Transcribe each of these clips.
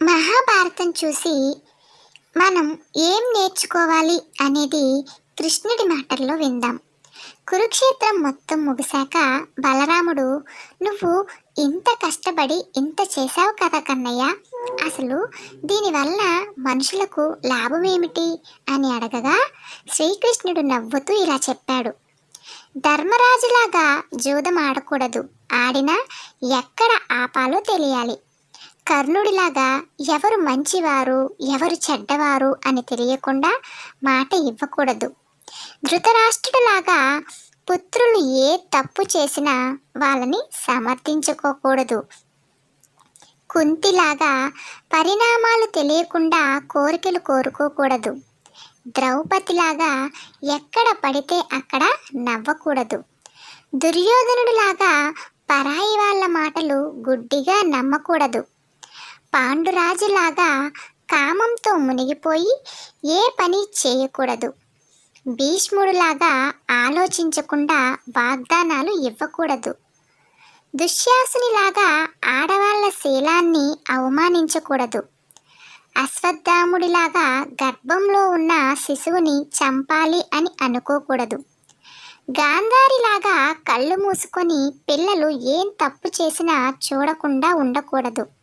మహాభారతం చూసి మనం ఏం నేర్చుకోవాలి అనేది కృష్ణుడి మాటల్లో విందాం. కురుక్షేత్రం మొత్తం ముగిశాక బలరాముడు నువ్వు ఇంత కష్టపడి ఇంత చేశావు కదా కన్నయ్య అసలు దీనివల్ల మనుషులకు లాభం ఏమిటి అని అడగగా శ్రీకృష్ణుడు నవ్వుతూ ఇలా చెప్పాడు. ధర్మరాజులాగా జూదం ఆడకూడదు ఆడినా ఎక్కడ ఆపాలో తెలియాలి. కర్ణుడిలాగా ఎవరు మంచివారు ఎవరు చెడ్డవారు అని తెలియకుండా మాట ఇవ్వకూడదు. ధృతరాష్ట్రుడిలాగా పుత్రులు ఏ తప్పు చేసినా వాళ్ళని సమర్థించుకోకూడదు. కుంతిలాగా పరిణామాలు తెలియకుండా కోరికలు కోరుకోకూడదు. ద్రౌపదిలాగా ఎక్కడ పడితే అక్కడ నవ్వకూడదు. దుర్యోధనుడిలాగా పరాయి వాళ్ళ మాటలు గుడ్డిగా నమ్మకూడదు. పాండురాజులాగా కామంతో మునిగిపోయి ఏ పని చేయకూడదు. భీష్ముడిలాగా ఆలోచించకుండా వాగ్దానాలు ఇవ్వకూడదు. దుశ్శాసునిలాగా ఆడవాళ్ళ శీలాన్ని అవమానించకూడదు. అశ్వత్థాముడిలాగా గర్భంలో ఉన్న శిశువుని చంపాలి అని అనుకోకూడదు. గాంధారిలాగా కళ్ళు మూసుకొని పిల్లలు ఏం తప్పు చేసినా చూడకుండా ఉండకూడదు.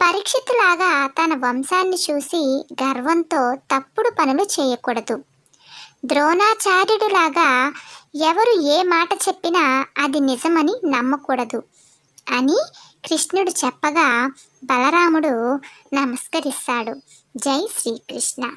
పరీక్షితులాగా తన వంశాన్ని చూసి గర్వంతో తప్పుడు పనులు చేయకూడదు. ద్రోణాచార్యుడిలాగా ఎవరు ఏ మాట చెప్పినా అది నిజమని నమ్మకూడదు అని కృష్ణుడు చెప్పగా బలరాముడు నమస్కరిస్తాడు. జై శ్రీకృష్ణ.